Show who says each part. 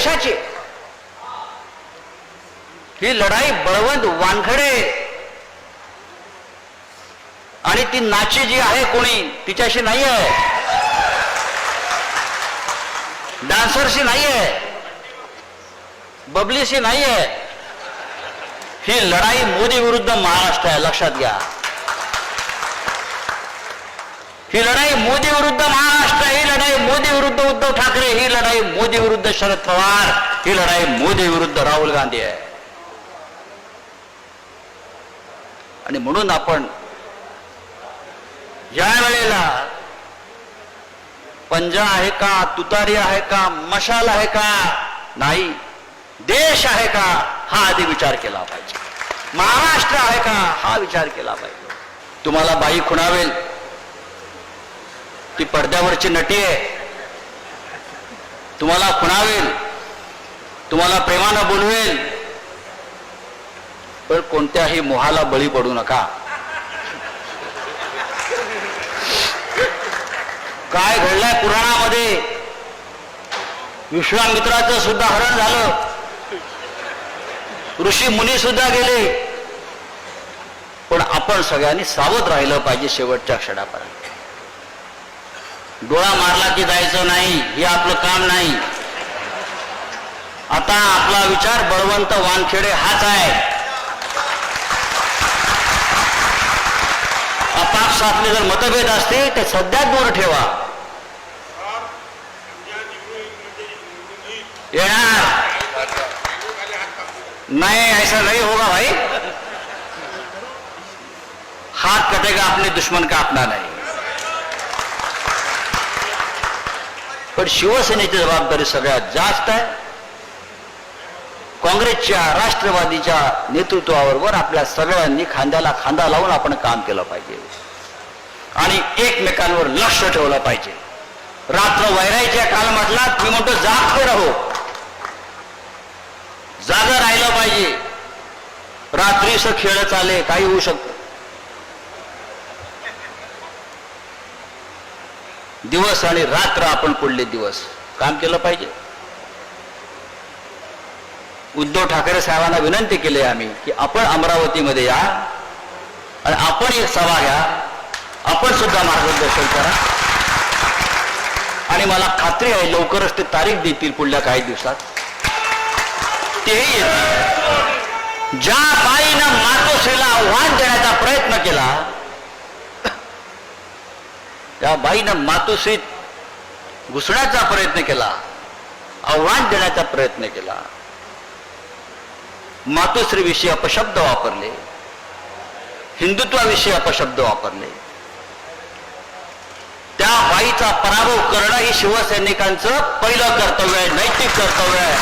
Speaker 1: देशाची. ही लढाई बळवंत वानखडे आणि ती नाची जी आहे कोणी तिच्याशी नाही आहे डान्सरशी नाही आहे बबलीशी नाही आहे ही लढाई मोदी विरुद्ध महाराष्ट्र आहे लक्षात घ्या. ही लढाई मोदी विरुद्ध महाराष्ट्र लढाई मोदी विरुद्ध उद्धव ठाकरे ही लढाई मोदी विरुद्ध शरद पवार ही लढाई मोदी विरुद्ध राहुल गांधी आहे. आणि म्हणून आपण या वेळेला पंजा आहे का तुतारी आहे का मशाल आहे का नाही देश आहे का हा आधी विचार केला पाहिजे. महाराष्ट्र आहे का हा विचार केला पाहिजे. तुम्हाला बाई खुणावेल. ती पडद्यावरची नटी आहे. तुम्हाला खुणावेल. तुम्हाला प्रेमानं बोलवेल. पण कोणत्याही मोहाला बळी पडू नका. काय घडलंय पुराणामध्ये? विश्वामित्राचं सुद्धा हरण झालं. ऋषी मुनी सुद्धा गेले. पण आपण सगळ्यांनी सावध राहिलं पाहिजे शेवटच्या क्षणापर्यंत. डोळा मारला की जायचं नाही हे आपलं काम नाही. आता आपला विचार बळवंत वानखेडे हाच आहे. आपापसातले जर मतभेद असते ते सध्या दूर ठेवा. येणार. नाही ऐसा नाही होगा भाई. हाथ कटेगा अपने दुश्मन का अपना नहीं. पण शिवसेनेची जबाबदारी सगळ्यात जास्त आहे. काँग्रेसच्या राष्ट्रवादीच्या नेतृत्वावर आपल्या सगळ्यांनी खांद्याला खांदा लावून आपण काम केलं पाहिजे. आणि एकमेकांवर लक्ष ठेवलं पाहिजे. रात्र वैरायच्या काल म्हटला मी म्हणतो जागते राहो जागा राहिलं पाहिजे. रात्रीस खेळ चाले काही होऊ शकतं. दिवस आणि रात्र आपण पुढले दिवस काम केलं पाहिजे. उद्धव ठाकरे साहेबांना विनंती केली आम्ही की आपण अमरावतीमध्ये या आणि आपण एक सभा घ्या. आपण सुद्धा मार्गदर्शन करा. आणि मला खात्री आहे लवकरच ते तारीख देतील पुढल्या काही दिवसात. तेही येतील. ज्या बाईनं मातोश्रीला आव्हान देण्याचा प्रयत्न केला त्या बाईनं मातोश्रीत घुसण्याचा प्रयत्न केला आव्हान देण्याचा प्रयत्न केला. मातोश्रीविषयी अपशब्द वापरले हिंदुत्वाविषयी अपशब्द वापरले. त्या बाईचा पराभव करणं ही शिवसैनिकांचं पहिलं कर्तव्य आहे नैतिक कर्तव्य आहे.